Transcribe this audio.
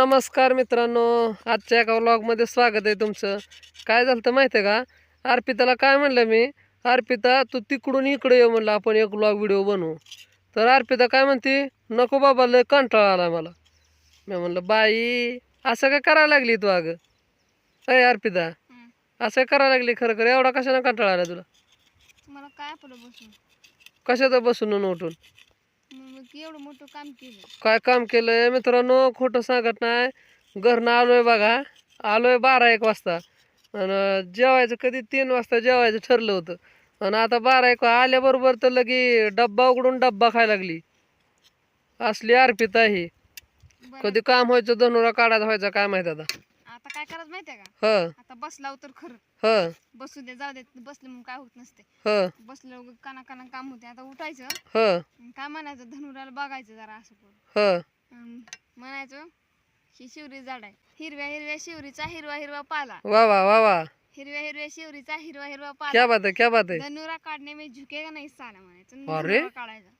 नमस्कार मित्रांनो. आजच्या एका व्लॉगमध्ये स्वागत आहे तुमचं. काय झालं तर माहिती आहे का? अर्पिताला काय म्हणलं मी? अर्पिता तू तिकडून इकडे ये म्हणलं आपण एक व्लॉग व्हिडिओ बनवू. तर अर्पिता काय म्हणते? नको बाबा लय कंटाळा आला मला. मी म्हणलं बाई असं काय करायला लागली तू अगं? अय अर्पिता असं करायला लागली? खरं खरं एवढा कशानं कंटाळा आला तुला? कशाचं बसून उठून? मग एवढं मोठं काम केलं. काय काम केलंय? मित्रांनो खोटं सांगत नाही. घरनं आलोय बघा. आलोय बारा एक वाजता. आणि जेवायचं कधी? तीन वाजता जेवायचं ठरलं होतं. आणि आता बारा एक आल्याबरोबर तर लगी डब्बा उघडून डब्बा खायला लागली. असली अर्पिता ही. बरं. कधी काम व्हायचं धनुरा काढायचा व्हायचा काय माहीत आता. काय करायचं माहितीये का? ह. आता बसलाव तर खरं. ह. बसू दे जाऊ दे बसले म्हणून काय होत नसते. ह. बसलं काना काना काम होते. आता उठायचं. ह. काय म्हणायचं? धनुराला बघायचं जरा असं करून. ह. अन म्हणायचं ही शिवरी झाड आहे. हिरव्या हिरव्या शिवरीचा हिरवा हिरवा पाला. वा वा वा वा. हिरव्या हिरव्या शिवरीचा हिरवा हिरवा क्या पाला बात आहे क्या बात आहे. धनुरा काढणे मी झुकेगा नाही साला म्हणायचं. अरे. धनुरा काढायचा.